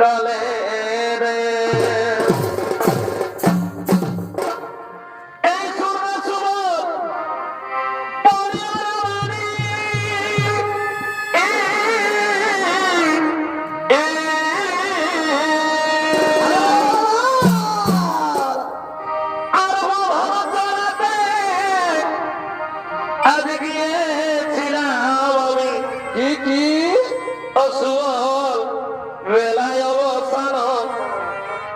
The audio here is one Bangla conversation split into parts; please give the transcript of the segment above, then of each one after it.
কালে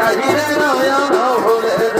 কাহিরে নয়ন ভুলে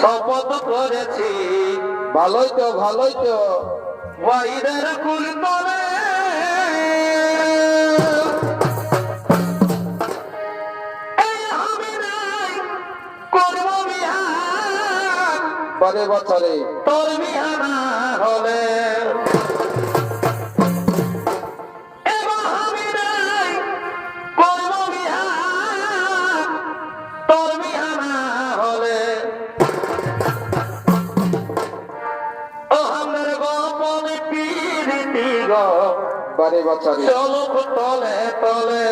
শপথ করেছি। ভালোই তো ভালোই তো। ওয়াইদের কুল তরে পরে বছরে। তোর বিহানা হলে। বারে বাঁচাবে চলো তলে তলে।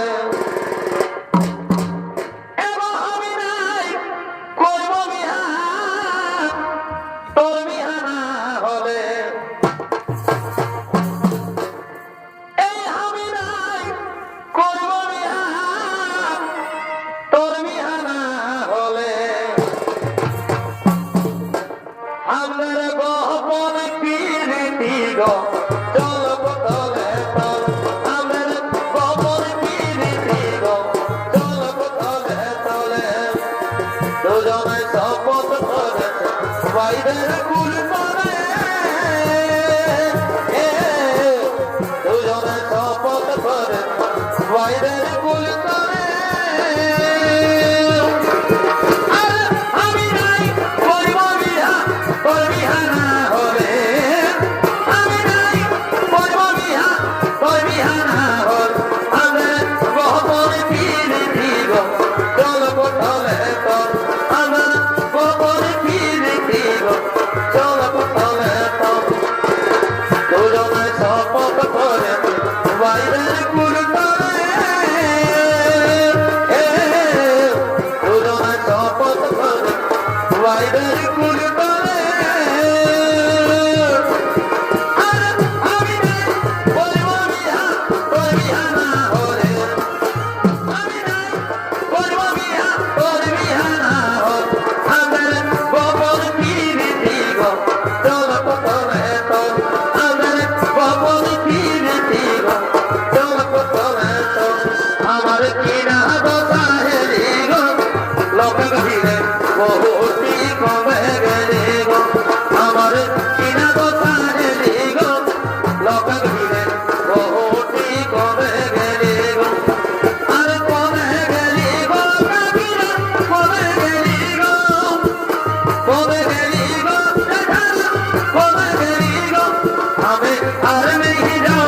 नहीं रहा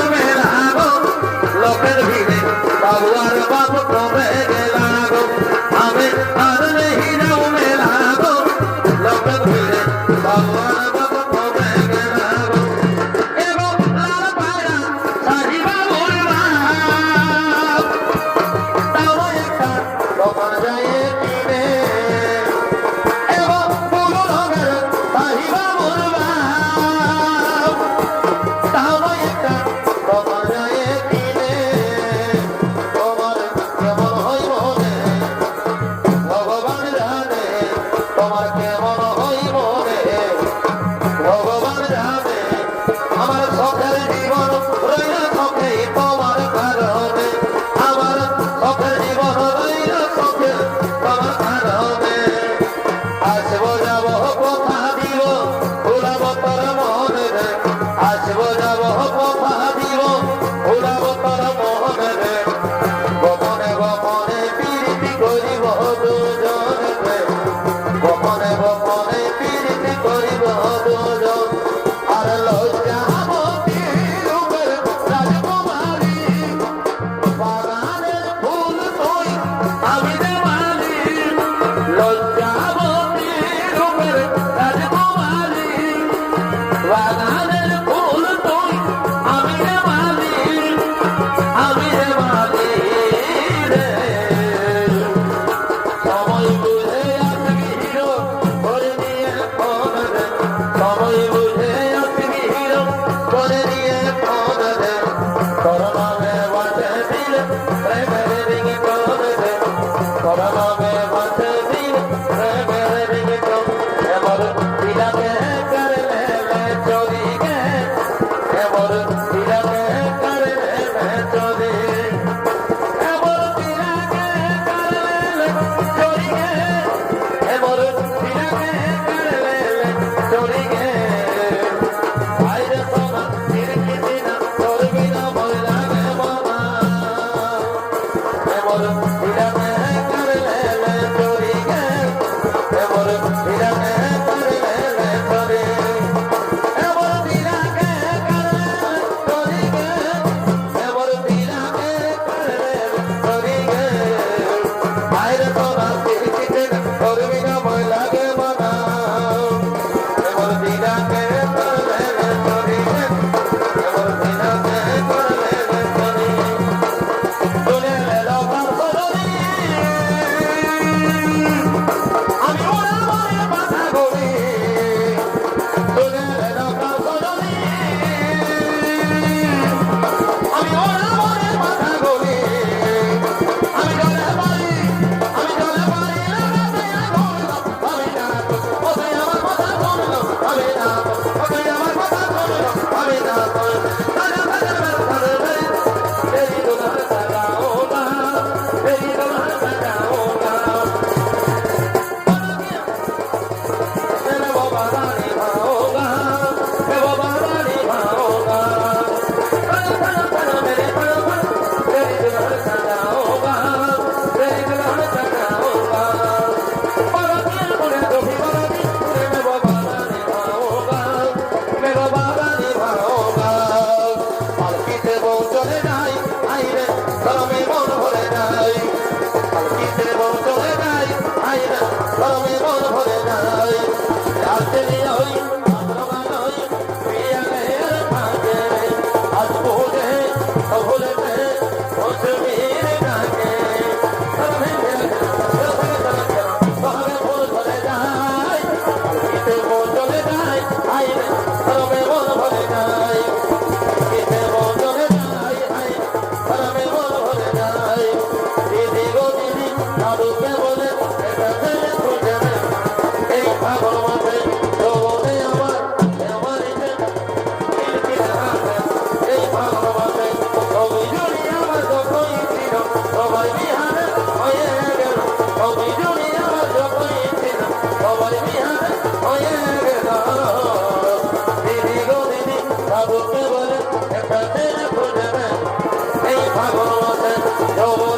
Hello.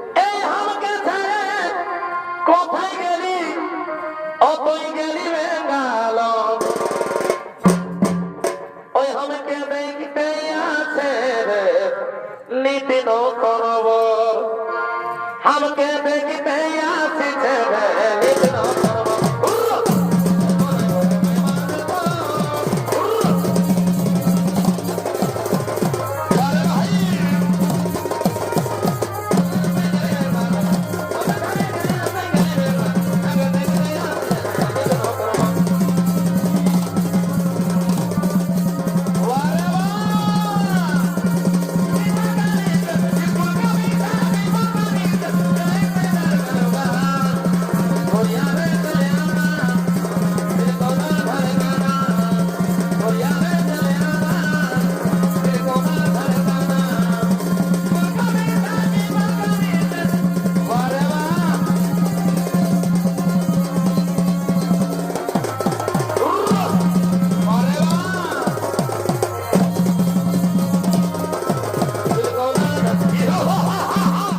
নিবেদন করব। আমাকে দেখতে